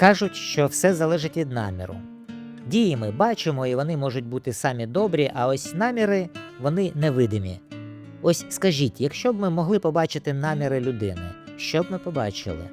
Кажуть, що все залежить від наміру. Дії ми бачимо, і вони можуть бути самі добрі, а ось наміри вони невидимі. Ось скажіть, якщо б ми могли побачити наміри людини, що б ми побачили?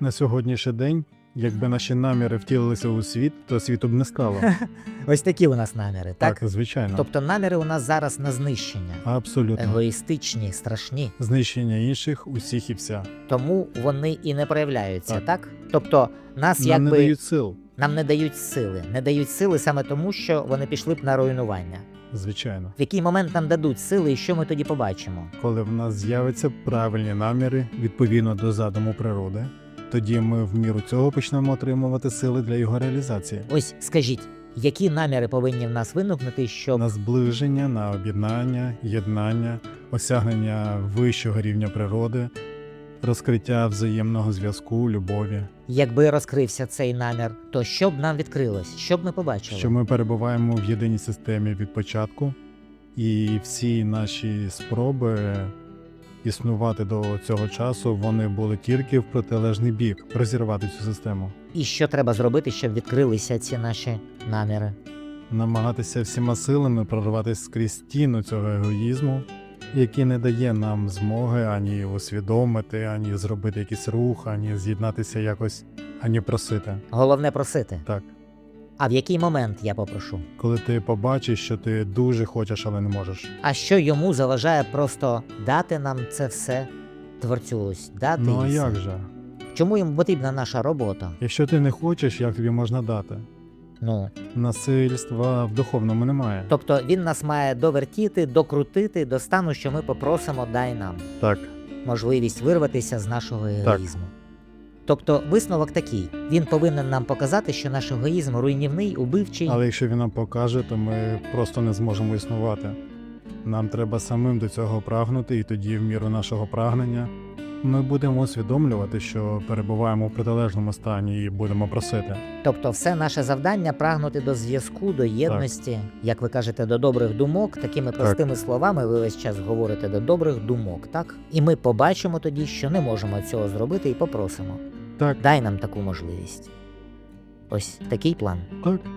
На сьогоднішній день, якби наші наміри втілилися у світ, то світу б не стало. Ось такі у нас наміри, так? звичайно. Тобто наміри у нас зараз на знищення, Абсолютно. егоїстичні, страшні, Знищення інших, усіх і вся. тому вони і не проявляються, так? Так. Тобто нас Нам якби не дають сил, нам не дають сили, не дають сили саме тому, що вони пішли б на руйнування. звичайно. В який момент нам дадуть сили, і що ми тоді побачимо? Коли в нас з'являться правильні наміри відповідно до задуму природи, тоді ми в міру цього почнемо отримувати сили для його реалізації. Ось скажіть, які наміри повинні в нас виникнути, щоб На зближення, на об'єднання, єднання, осягнення вищого рівня природи, розкриття взаємного зв'язку, любові, якби розкрився цей намір, то що б нам відкрилось? Що б ми побачили? що ми перебуваємо в єдиній системі від початку, і всі наші спроби існувати до цього часу вони були тільки в протилежний бік розірвати цю систему, І що треба зробити, щоб відкрилися ці наші наміри? намагатися всіма силами прорватися скрізь стіну цього егоїзму, який не дає нам змоги ані усвідомити, ані зробити якийсь рух, ані з'єднатися якось, ані просити. Головне просити. Так, А в який момент я попрошу? коли ти побачиш, що ти дуже хочеш, але не можеш. А що йому заважає просто дати нам це все, творцю ось дати? Ну а все? як же? Чому йому потрібна наша робота? Якщо ти не хочеш, як тобі можна дати? Ну Насильства в духовному немає. тобто він нас має довертіти, докрутити до стану, що ми попросимо дай нам Так, можливість вирватися з нашого егоїзму. Тобто висновок такий: він повинен нам показати, що наш егоїзм руйнівний, убивчий. але якщо він нам покаже, то ми просто не зможемо існувати. Нам треба самим до цього прагнути, і тоді, в міру нашого прагнення, ми будемо усвідомлювати, що перебуваємо в протилежному стані і будемо просити. Тобто, все наше завдання прагнути до зв'язку, до єдності, як ви кажете, до добрих думок. Такими простими словами ви весь час говорите до добрих думок, так? І ми побачимо тоді, що не можемо цього зробити, і попросимо. Так, Дай нам таку можливість. Ось такий план. так.